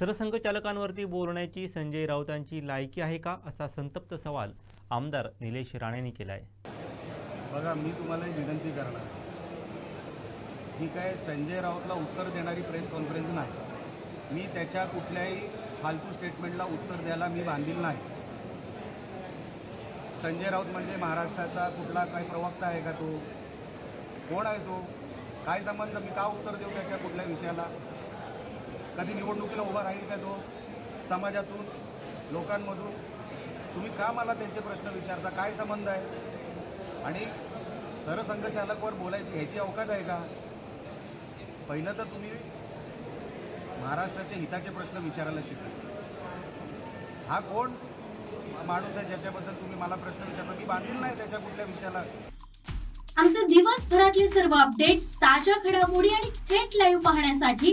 सरसंघचालकांवरती बोलण्याची संजय राऊतांची लायकी आहे का असा संतप्त सवाल आमदार निलेश राणेंनी केला आहे बघा मी तुम्हाला विनंती करणार आहे. ही काय संजय राऊतला उत्तर देणारी प्रेस कॉन्फरन्स नाही. मी त्याच्या कुठल्याही फालतू स्टेटमेंटला उत्तर द्यायला मी बांधील नाही. संजय राऊत म्हणजे महाराष्ट्राचा कुठला काही प्रवक्ता आहे का तो? कोण आहे तो? काय संबंध? मी का उत्तर देऊ त्याच्या कुठल्या विषयाला? कधी निवडणुकीला उभा राहील का तो? समाजातून लोकांमधून? तुम्ही का मला त्यांचे प्रश्न विचारता? काय संबंध आहे? आणि सरसंघचालकवर बोलायची ह्याची अवकात आहे का? पहिलं तर तुम्ही महाराष्ट्राच्या हिताचे प्रश्न विचारायला शिका. हा कोण माणूस आहे ज्याच्याबद्दल तुम्ही मला प्रश्न विचारता? मी बांधील नाही त्याच्या कुठल्या विषयाला. आमचे दिवसभरातले सर्व अपडेट्स ताज्या घडामोडी आणि थेट लाईव्ह पाहण्यासाठी